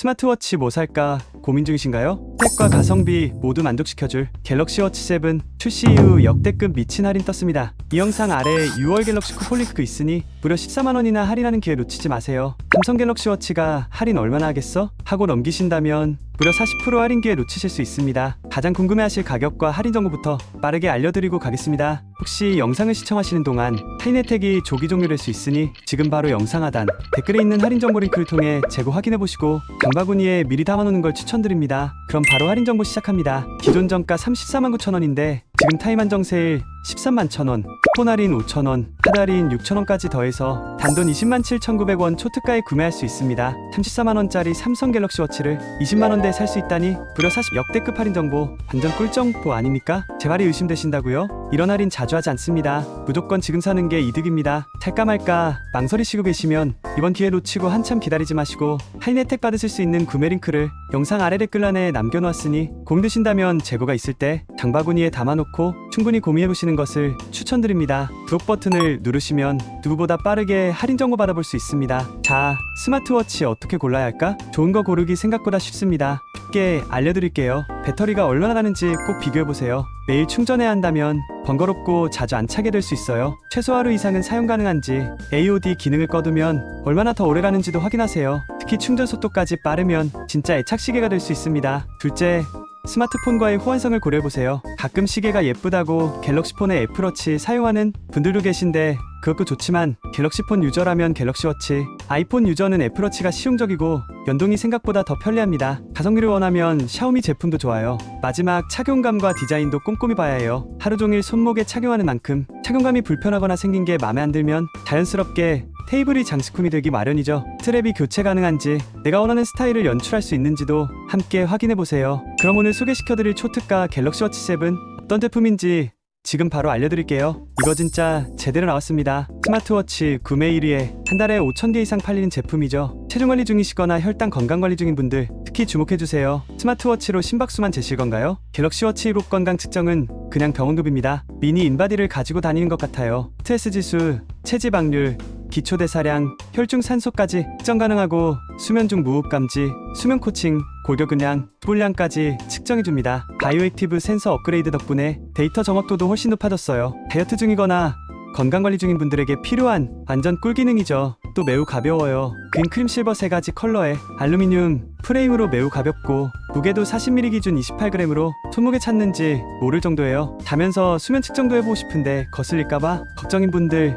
스마트워치 뭐 살까 고민 중이신가요? 택과 가성비 모두 만족시켜줄 갤럭시 워치 7 출시 이후 역대급 미친 할인 떴습니다. 이 영상 아래에 6월 갤럭시 쿠폰 링크 있으니 무려 14만원이나 할인하는 기회 놓치지 마세요. 삼성 갤럭시 워치가 할인 얼마나 하겠어? 하고 넘기신다면 무려 40% 할인 기회 놓치실 수 있습니다. 가장 궁금해하실 가격과 할인 정보부터 빠르게 알려드리고 가겠습니다. 혹시 영상을 시청하시는 동안 할인 혜택이 조기 종료될 수 있으니 지금 바로 영상 하단 댓글에 있는 할인 정보 링크를 통해 재고 확인해보시고 장바구니에 미리 담아놓는 걸 추천드립니다. 그럼 바로 할인 정보 시작합니다. 기존 정가 34만 9천 원인데 지금 타임 한정 세일 13만 1천원, 쿠폰 할인 5천원, 한 할인 6천 원까지 더해서 단돈 20만 7,900원 초특가에 구매할 수 있습니다. 34만 원짜리 삼성 갤럭시 워치를 20만 원대에 살 수 있다니 무려 40 역대급 할인 정보 완전 꿀정보 아닙니까? 제 말이 의심되신다고요? 이런 할인 자주 하지 않습니다. 무조건 지금 사는 게 이득입니다. 살까 말까 망설이시고 계시면 이번 기회 놓치고 한참 기다리지 마시고 할인 혜택 받으실 수 있는 구매 링크를 영상 아래 댓글란에 남겨놓았으니 고민되신다면 재고가 있을 때 장바구니에 담아놓고 충분히 고민해보시는 것을 추천드립니다. 구독 버튼을 누르시면 누구보다 빠르게 할인 정보 받아볼 수 있습니다. 자, 스마트워치 어떻게 골라야 할까? 좋은 거 고르기 생각보다 쉽습니다. 쉽게 알려드릴게요. 배터리가 얼마나 가는지 꼭 비교해보세요. 매일 충전해야 한다면 번거롭고 자주 안 차게 될 수 있어요. 최소 하루 이상은 사용 가능한지 AOD 기능을 꺼두면 얼마나 더 오래 가는지도 확인하세요. 특히 충전 속도까지 빠르면 진짜 애착 시계가 될 수 있습니다. 둘째, 스마트폰과의 호환성을 고려해보세요. 가끔 시계가 예쁘다고 갤럭시폰에 애플워치 사용하는 분들도 계신데 그것도 좋지만 갤럭시폰 유저라면 갤럭시워치, 아이폰 유저는 애플워치가 실용적이고 연동이 생각보다 더 편리합니다. 가성비를 원하면 샤오미 제품도 좋아요. 마지막 착용감과 디자인도 꼼꼼히 봐야 해요. 하루 종일 손목에 착용하는 만큼 착용감이 불편하거나 생긴 게 마음에 안 들면 자연스럽게 테이블이 장식품이 되기 마련이죠. 트랩이 교체 가능한지, 내가 원하는 스타일을 연출할 수 있는지도 함께 확인해 보세요. 그럼 오늘 소개시켜드릴 초특가 갤럭시 워치 7 어떤 제품인지 지금 바로 알려드릴게요. 이거 진짜 제대로 나왔습니다. 스마트워치 구매 1위에 한 달에 5,000개 이상 팔리는 제품이죠. 체중 관리 중이시거나 혈당 건강 관리 중인 분들 특히 주목해주세요. 스마트워치로 심박수만 재실 건가요? 갤럭시 워치 1호 건강 측정은 그냥 병원급입니다. 미니 인바디를 가지고 다니는 것 같아요. 스트레스 지수, 체지방률, 기초 대사량, 혈중 산소까지 측정 가능하고 수면 중 무호흡 감지, 수면 코칭, 골격근량, 뿔량까지 측정해 줍니다. 바이오액티브 센서 업그레이드 덕분에 데이터 정확도도 훨씬 높아졌어요. 다이어트 중이거나 건강 관리 중인 분들에게 필요한 완전 꿀 기능이죠. 또 매우 가벼워요. 긴 크림 실버 세 가지 컬러에 알루미늄 프레임으로 매우 가볍고 무게도 40mm 기준 28g으로 손목에 찼는지 모를 정도예요. 자면서 수면 측정도 해보고 싶은데 거슬릴까봐 걱정인 분들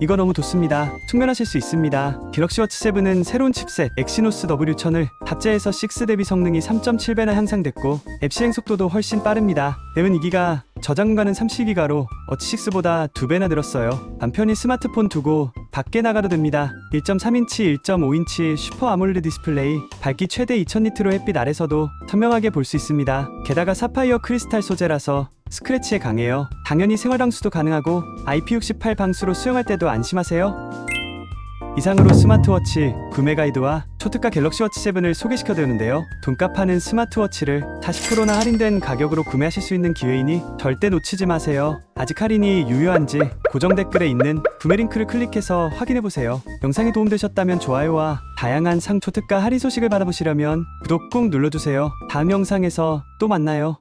이거 너무 좋습니다. 충전하실 수 있습니다. 갤럭시 워치 7은 새로운 칩셋 엑시노스 W1000을 탑재해서 6 대비 성능이 3.7배나 향상됐고 앱 실행 속도도 훨씬 빠릅니다. 램은 2기가 저장 공간은 32기가로 워치 6보다 2배나 늘었어요. 남편이 스마트폰 두고 밖에 나가도 됩니다. 1.3인치, 1.5인치 슈퍼 아몰레드 디스플레이, 밝기 최대 2000니트로 햇빛 아래서도 선명하게 볼 수 있습니다. 게다가 사파이어 크리스탈 소재라서 스크래치에 강해요. 당연히 생활 방수도 가능하고 IP68 방수로 수영할 때도 안심하세요. 이상으로 스마트워치 구매 가이드와 초특가 갤럭시 워치 7을 소개시켜 드렸는데요. 돈값 하는 스마트워치를 40%나 할인된 가격으로 구매하실 수 있는 기회이니 절대 놓치지 마세요. 아직 할인이 유효한지 고정 댓글에 있는 구매 링크를 클릭해서 확인해 보세요. 영상이 도움되셨다면 좋아요와 다양한 상 초특가 할인 소식을 받아보시려면 구독 꼭 눌러주세요. 다음 영상에서 또 만나요.